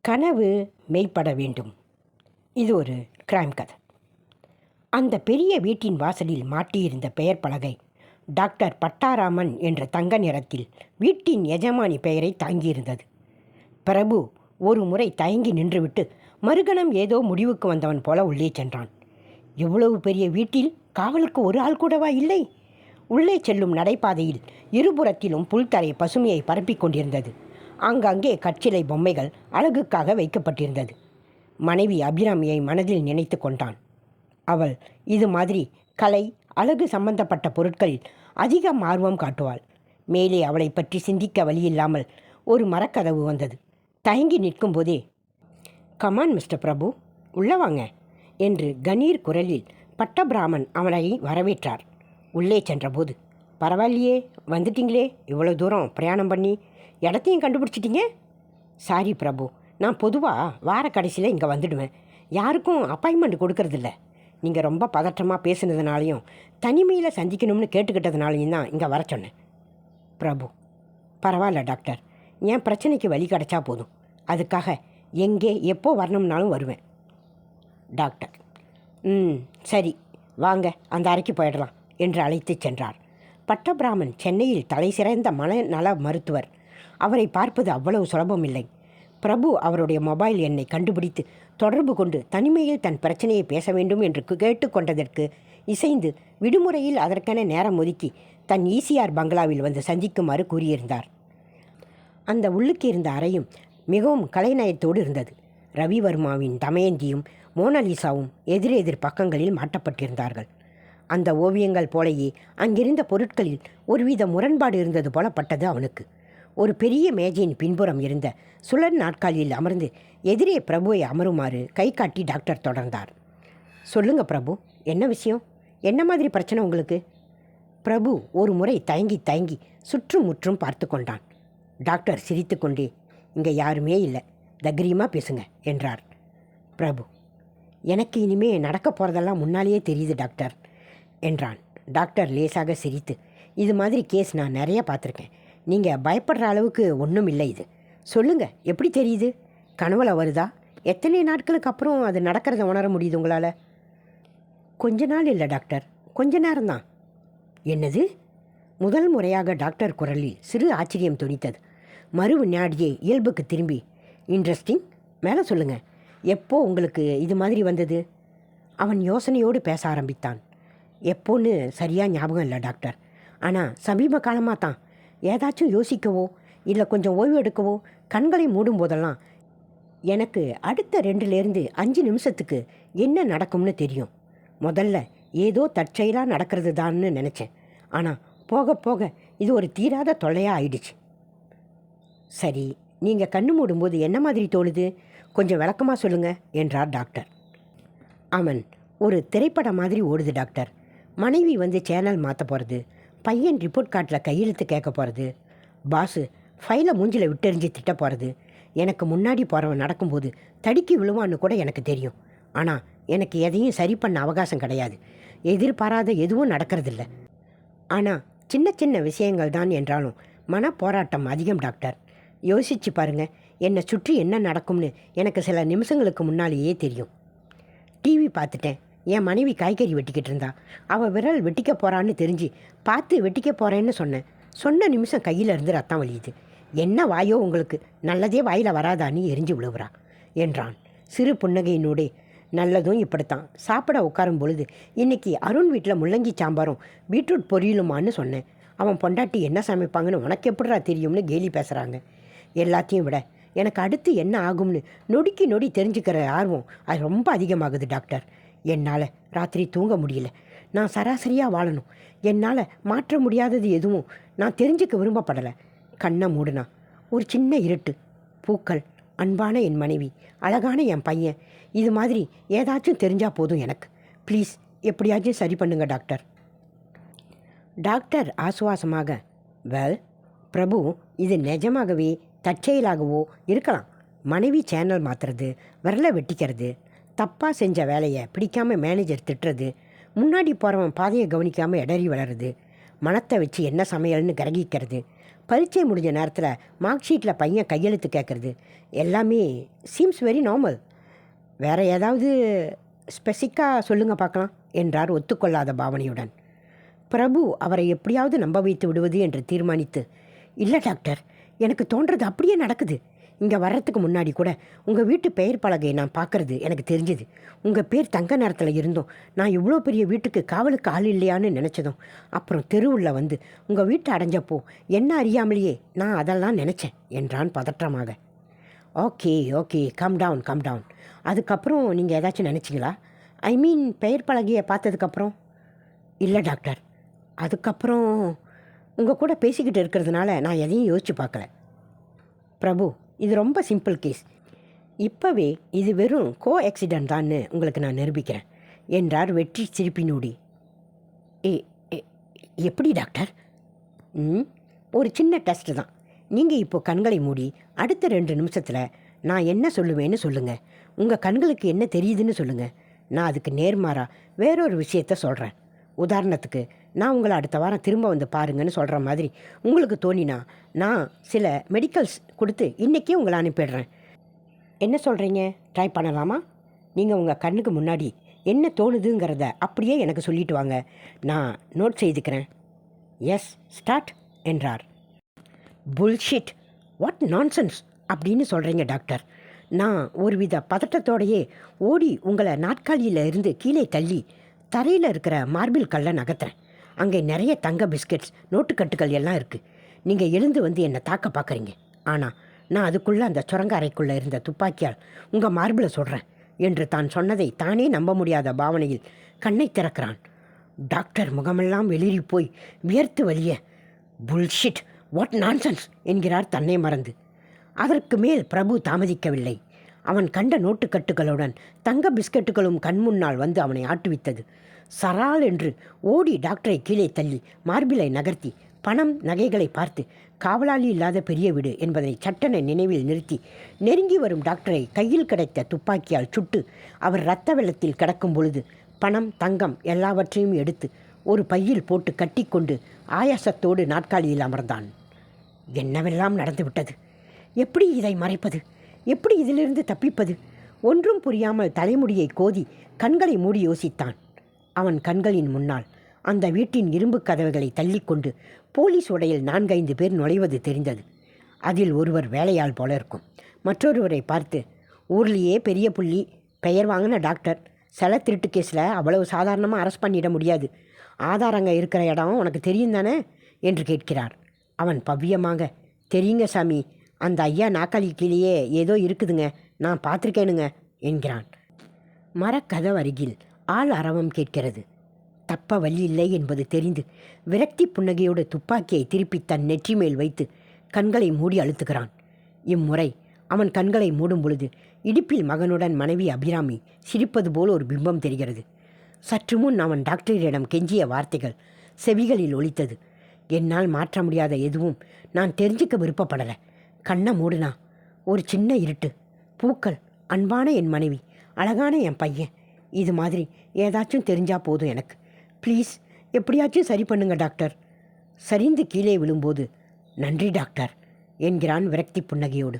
கனவு மெய்ப்பட வேண்டும். இது ஒரு கிரைம் கதை. அந்த பெரிய வீட்டின் வாசலில் மாட்டியிருந்த பெயர் பலகை டாக்டர் பட்டாராமன் என்ற தங்க நிறத்தில் வீட்டின் எஜமானி பெயரை தாங்கியிருந்தது. பிரபு ஒரு முறை தயங்கி நின்றுவிட்டு மறுகணம் ஏதோ முடிவுக்கு வந்தவன் போல உள்ளே சென்றான். இவ்வளவு பெரிய வீட்டில் காவலுக்கு ஒரு ஆள் கூடவா இல்லை? உள்ளே செல்லும் நடைபாதையில் இருபுறத்திலும் புல்தரை பசுமையை பரப்பிக் கொண்டிருந்தது. ஆங்காங்கே கற்சிலை பொம்மைகள் அழகுக்காக வைக்கப்பட்டிருந்தது. மனைவி அபிராமியை மனதில் நினைத்து கொண்டான். அவள் இது மாதிரி கலை அழகு சம்பந்தப்பட்ட பொருட்களில் அதிகம் ஆர்வம் காட்டுவாள். மேலே அவளை பற்றி சிந்திக்க வழியில்லாமல் ஒரு மரக்கதவு வந்தது. தயங்கி நிற்கும்போதே கமான் மிஸ்டர் பிரபு உள்ளே வாங்க என்று கணீர் குரலில் பட்டபிராமன் அவனை வரவேற்றார். உள்ளே சென்றபோது பரவாயில்லையே வந்துட்டிங்களே. இவ்வளோ தூரம் பிரயாணம் பண்ணி இடத்தையும் கண்டுபிடிச்சிட்டீங்க? சாரி பிரபு நான் பொதுவாக வார கடைசியில் இங்கே வந்துடுவேன். யாருக்கும் அப்பாயின்மெண்ட் கொடுக்கறதில்ல. நீங்கள் ரொம்ப பதற்றமாக பேசுனதுனாலையும் தனிமையில் சந்திக்கணும்னு கேட்டுக்கிட்டதுனாலையும் தான் இங்கே வர சொன்னேன். பிரபு பரவாயில்ல டாக்டர். என் பிரச்சனைக்கு வழி கிடச்சா போதும். அதுக்காக எங்கே எப்போ வரணும்னாலும் வருவேன். டாக்டர் ம் சரி வாங்க அந்த அறைக்கு போயிடலாம் என்று அழைத்து சென்றார். பட்டபிராமன் சென்னையில் தலை சிறந்த மனநல மருத்துவர். அவரை பார்ப்பது அவ்வளவு சுலபமில்லை. பிரபு அவருடைய மொபைல் எண்ணை கண்டுபிடித்து தொடர்பு கொண்டு தனிமையில் தன் பிரச்சனையை பேச வேண்டும் என்று கேட்டுக்கொண்டதற்கு இசைந்து விடுமுறையில் அதற்கென நேரம் ஒதுக்கி தன் ஈசிஆர் பங்களாவில் வந்து சந்திக்குமாறு கூறியிருந்தார். அந்த உள்ளுக்கு இருந்த அறையும் மிகவும் கலைநயத்தோடு இருந்தது. ரவிவர்மாவின் தமயந்தியும் மோனலிசாவும் எதிரெதிர் பக்கங்களில் மாட்டப்பட்டிருந்தார்கள். அந்த ஓவியங்கள் போலயே அங்கிருந்த பொருட்களில் ஒருவித முரண்பாடு இருந்தது போல பட்டது அவனுக்கு. ஒரு பெரிய மேஜையின் பின்புறம் இருந்த சுழல் நாட்காலியில் அமர்ந்து எதிரே பிரபுவை அமருமாறு கை காட்டி டாக்டர் தொடர்ந்தார். சொல்லுங்க பிரபு என்ன விஷயம்? என்ன மாதிரி பிரச்சனை உங்களுக்கு? பிரபு ஒரு முறை தயங்கி தயங்கி சுற்றும் முற்றும் பார்த்து கொண்டான். டாக்டர் சிரித்துக்கொண்டே இங்கே யாருமே இல்லை தைரியமாக பேசுங்க என்றார். பிரபு எனக்கு இனிமே நடக்க போகிறதெல்லாம் முன்னாலேயே தெரியுது டாக்டர். என்றான். டாக்டர் லேசாக சிரித்து இது மாதிரி கேஸ் நான் நிறைய பார்த்துருக்கேன். நீங்கள் பயப்படுற அளவுக்கு ஒன்றும் இல்லை இது. சொல்லுங்கள் எப்படி தெரியுது? கனவுல வருதா? எத்தனை நாட்களுக்கு அப்புறம் அது நடக்கிறத உணர முடியுது உங்களால்? கொஞ்ச நாள் இல்லை டாக்டர். கொஞ்ச நேரம்தான் என்னது? முதல் முறையாக டாக்டர் குரலில் சிறு ஆச்சரியம் துணித்தது. மறு வினாடியே இயல்புக்கு திரும்பி இன்ட்ரெஸ்டிங்? மேலே சொல்லுங்கள் எப்போ உங்களுக்கு இது மாதிரி வந்தது? அவன் யோசனையோடு பேச ஆரம்பித்தான். எப்போன்னு சரியாக ஞாபகம் இல்லை டாக்டர். ஆனால் சமீப காலமாக தான். ஏதாச்சும் யோசிக்கவோ இல்லை கொஞ்சம் ஓய்வு எடுக்கவோ கண்களை மூடும் போதெல்லாம் எனக்கு அடுத்த ரெண்டுலேருந்து அஞ்சு நிமிஷத்துக்கு என்ன நடக்கும்னு தெரியும். முதல்ல ஏதோ தற்செயலாக நடக்கிறது தான்னு நினச்சேன். ஆனால் போக போக இது ஒரு தீராத தொல்லையாக ஆயிடுச்சு. சரி நீங்கள் கண்ணு மூடும்போது என்ன மாதிரி தோணுது? கொஞ்சம் விளக்கமாக சொல்லுங்கள் என்றார் டாக்டர். அவன் ஒரு திரைப்படம் மாதிரி ஓடுது டாக்டர். மனைவி வந்து சேனல் மாற்ற போகிறது பையன் ரிப்போர்ட் கார்டில் கையெழுத்து கேட்க போகிறது பாஸு ஃபைலை மூஞ்சில் விட்டெறிஞ்சு திட்ட போகிறது எனக்கு முன்னாடி போகிறவன் நடக்கும்போது தடுக்கி விழுவான்னு கூட எனக்கு தெரியும். ஆனால் எனக்கு எதையும் சரி பண்ண அவகாசம் கிடையாது. எதிர்பாராத எதுவும் நடக்கிறதில்ல. ஆனால் சின்ன சின்ன விஷயங்கள் தான் என்றாலும் மன போராட்டம் அதிகம் டாக்டர். யோசிச்சு பாருங்கள் என்னை சுற்றி என்ன நடக்கும்னு எனக்கு சில நிமிஷங்களுக்கு முன்னாலேயே தெரியும். டிவி பார்த்துட்டேன். என் மனைவி காய்கறி வெட்டிக்கிட்டு இருந்தா. அவள் விரல் வெட்டிக்க போகிறான்னு தெரிஞ்சு பார்த்து வெட்டிக்க போகிறேன்னு சொன்னேன் சொன்ன நிமிஷம் கையில் இருந்து ரத்தம் வலியுது. என்ன வாயோ உங்களுக்கு? நல்லதே வாயில் வராதான்னு எரிஞ்சு விழுவுறா என்றான். சிறு புன்னகையினூடே நல்லதும் இப்படித்தான். சாப்பிட உட்காரும் பொழுது இன்னைக்கு அருண் வீட்டில் முள்ளங்கி சாம்பாரும் பீட்ரூட் பொரியலுமான்னு சொன்னேன். அவன் பொண்டாட்டி என்ன சமைப்பாங்கன்னு உனக்கு எப்படிடா தெரியும்னு கேலி பேசுகிறாங்க எல்லாத்தையும் விட எனக்கு அடுத்து என்ன ஆகும்னு நொடிக்கு நொடி தெரிஞ்சுக்கிற ஆர்வம் அது ரொம்ப அதிகமாகுது டாக்டர். என்னால் ராத்திரி தூங்க முடியல. நான் சராசரியாக வாழணும். என்னால் மாற்ற முடியாதது எதுவும் நான் தெரிஞ்சுக்க விரும்பப்படலை. கண்ணை மூடுனா. ஒரு சின்ன இருட்டு. பூக்கள் அன்பான என் மனைவி அழகான என் பையன். இது மாதிரி ஏதாச்சும் தெரிஞ்சால் போதும் எனக்கு. ப்ளீஸ் எப்படியாச்சும் சரி பண்ணுங்க டாக்டர். டாக்டர் ஆசுவாசமாக வெல் பிரபு இது நிஜமாகவே தற்செயலாகவோ இருக்கலாம். மனைவி சேனல் மாற்றுறது விரலை வெட்டிக்கிறது தப்பாக செஞ்ச வேலையை பிடிக்காம மேனேஜர் திட்டுறது முன்னாடி போகிறவன் பாதையை கவனிக்காமல் இடறி வளருது மனத்தை வச்சு என்ன சமையல்னு கிரகிக்கிறது பரீட்சை முடிஞ்ச நேரத்தில் மார்க் ஷீட்டில் பையன் கையெழுத்து கேட்குறது எல்லாமே சீம்ஸ் வெரி நார்மல் வேற ஏதாவது ஸ்பெசிக்காக சொல்லுங்கள் பார்க்கலாம் என்றார் ஒத்துக்கொள்ளாத பாவனையுடன். பிரபு அவரை எப்படியாவது நம்ப வைத்து விடுவது என்று தீர்மானித்து இல்லை டாக்டர் எனக்கு தோன்றது அப்படியே நடக்குது. இங்கே வர்றதுக்கு முன்னாடி கூட உங்கள் வீட்டு பெயர் பலகையை நான் பார்க்கறது எனக்கு தெரிஞ்சது. உங்கள் பேர் தங்க நேரத்தில் இருந்தோம். நான் இவ்வளோ பெரிய வீட்டுக்கு காவலுக்கு ஆள் இல்லையான்னு நினச்சதும் அப்புறம் தெருவுள்ள வந்து உங்கள் வீட்டை அடைஞ்சப்போ என்ன அறியாமலேயே நான் அதெல்லாம் நினச்சேன் என்றான் பதற்றமாக. Okay okay calm down calm down அதுக்கப்புறம் நீங்கள் ஏதாச்சும் நினச்சிங்களா? ஐ மீன் பெயர் பலகையை பார்த்ததுக்கப்புறம்? இல்லை டாக்டர். அதுக்கப்புறம் உங்கள் கூட பேசிக்கிட்டு இருக்கிறதுனால நான் எதையும் யோசிச்சு பார்க்கல. பிரபு இது ரொம்ப சிம்பிள் கேஸ் இப்போவே இது வெறும் கோ ஆக்சிடென்ட் தான்னு உங்களுக்கு நான் நிரூபிக்கிறேன். என்றார் வெற்றி சிரிப்பினூடி ஏ எப்படி டாக்டர் ம் ஒரு சின்ன டெஸ்ட் தான். நீங்கள் இப்போது கண்களை மூடி அடுத்த ரெண்டு நிமிஷத்தில் நான் என்ன சொல்லுவேன்னு சொல்லுங்கள் உங்கள் கண்களுக்கு என்ன தெரியுதுன்னு சொல்லுங்கள் நான் அதுக்கு நேர்மாறா வேறொரு விஷயத்த சொல்கிறேன் உதாரணத்துக்கு நான் உங்களை அடுத்த வாரம் திரும்ப வந்து பாருங்கன்னு சொல்கிற மாதிரி உங்களுக்கு தோணினா நான் சில மெடிக்கல்ஸ் கொடுத்து இன்றைக்கே உங்களை அனுப்பிடுறேன். என்ன சொல்கிறீங்க ட்ரை பண்ணலாமா? நீங்கள் உங்கள் கண்ணுக்கு முன்னாடி என்ன தோணுதுங்கிறத அப்படியே எனக்கு சொல்லிட்டு வாங்க. நான் நோட் செய்துக்கிறேன். எஸ் ஸ்டார்ட் என்றார். புல்ஷிட் வாட் நான்சென்ஸ் அப்படின்னு சொல்கிறீங்க டாக்டர் நான் ஒருவித பதட்டத்தோடையே ஓடி உங்களை நாட்காலியில் இருந்து கீழே தள்ளி தரையில் இருக்கிற மார்பிள் கல்லை நகர்த்துறேன். அங்கே நிறைய தங்க பிஸ்கெட்ஸ் நோட்டுக்கட்டுகள் எல்லாம் இருக்குது நீங்கள் எழுந்து வந்து என்னை தாக்க பார்க்குறீங்க ஆனால் நான் அதுக்குள்ளே அந்த சுரங்க அறைக்குள்ளே இருந்த துப்பாக்கியால் உங்கள் மார்பிளை சொல்கிறேன் என்று தான் சொன்னதை தானே நம்ப முடியாத பாவனையில் கண்ணை திறக்கிறான். டாக்டர் முகமெல்லாம் வெளிரி போய் வியர்த்து வலிய புல்ஷிட் வாட் நான்சன்ஸ் என்கிறார் தன்னை மறந்து. அதற்கு மேல் பிரபு தாமதிக்கவில்லை. அவன் கண்ட நோட்டுக்கட்டுகளுடன் தங்க பிஸ்கட்டுகளும் கண் முன்னால் வந்து அவனை ஆட்டுவித்தது. சரால் என்று ஓடி டாக்டரை கீழே தள்ளி மார்பிலை நகர்த்தி பணம் நகைகளை பார்த்து காவலாளி இல்லாத பெரிய வீடு என்பதை சட்டென நினைவில் நிறுத்தி நெருங்கி வரும் டாக்டரை கையில் கிடைத்த துப்பாக்கியால் சுட்டு அவர் இரத்த வெள்ளத்தில் கிடக்கும் பொழுது பணம் தங்கம் எல்லாவற்றையும் எடுத்து ஒரு பையில் போட்டு கட்டிக்கொண்டு ஆயாசத்தோடு நாற்காலியில் அமர்ந்தான். என்னவெல்லாம் நடந்துவிட்டது? எப்படி இதை மறைப்பது? எப்படி இதிலிருந்து தப்பிப்பது? ஒன்றும் புரியாமல் தலைமுடியை கோதி கண்களை மூடி யோசித்தான். அவன் கண்களின் முன்னால் அந்த வீட்டின் இரும்பு கதவுகளை தள்ளிக்கொண்டு போலீஸ் உடையில் நான்கைந்து பேர் நுழைவது தெரிந்தது. அதில் ஒருவர் வேலையாள் போல இருக்கும். மற்றொருவரை பார்த்து ஊர்லேயே பெரிய புள்ளி பெயர் வாங்கின டாக்டர். சில திருட்டு கேஸில் அவ்வளவு சாதாரணமாக அரெஸ்ட் பண்ணிட முடியாது. ஆதாரங்க இருக்கிற இடம் உனக்கு தெரியும் தானே என்று கேட்கிறார். அவன் பவ்யமாக தெரியுங்க சாமி அந்த ஐயா நாக்காளி கீழேயே ஏதோ இருக்குதுங்க. நான் பார்த்துருக்கேனுங்க என்கிறான். மரக்கதவு அருகில் ஆள் அரவம் கேட்கிறது. தப்ப வழி இல்லை என்பது தெரிந்து விரக்தி புன்னகையோடு துப்பாக்கியை திருப்பி தன் நெற்றி மேல் வைத்து கண்களை மூடி அழுத்துகிறான். இம்முறை அவன் கண்களை மூடும் பொழுது இடுப்பில் மகனுடன் மனைவி அபிராமி சிரிப்பது போல் ஒரு பிம்பம் தெரிகிறது. சற்று முன் அவன் டாக்டரிடம் கெஞ்சிய வார்த்தைகள் செவிகளில் ஒலித்தது. என்னால் மாற்ற முடியாத எதுவும் நான் தெரிஞ்சுக்க விருப்பப்படலை. கண்ணை மூடுனா. ஒரு சின்ன இருட்டு. பூக்கள். அன்பான என் மனைவி. அழகான என் பையன். இது மாதிரி ஏதாச்சும் தெரிஞ்சால் போதும் எனக்கு. ப்ளீஸ் எப்படியாச்சும் சரி பண்ணுங்க டாக்டர். சரிந்து கீழே விழும்போது நன்றி டாக்டர் என்கிறான் விரக்தி புன்னகையோடு.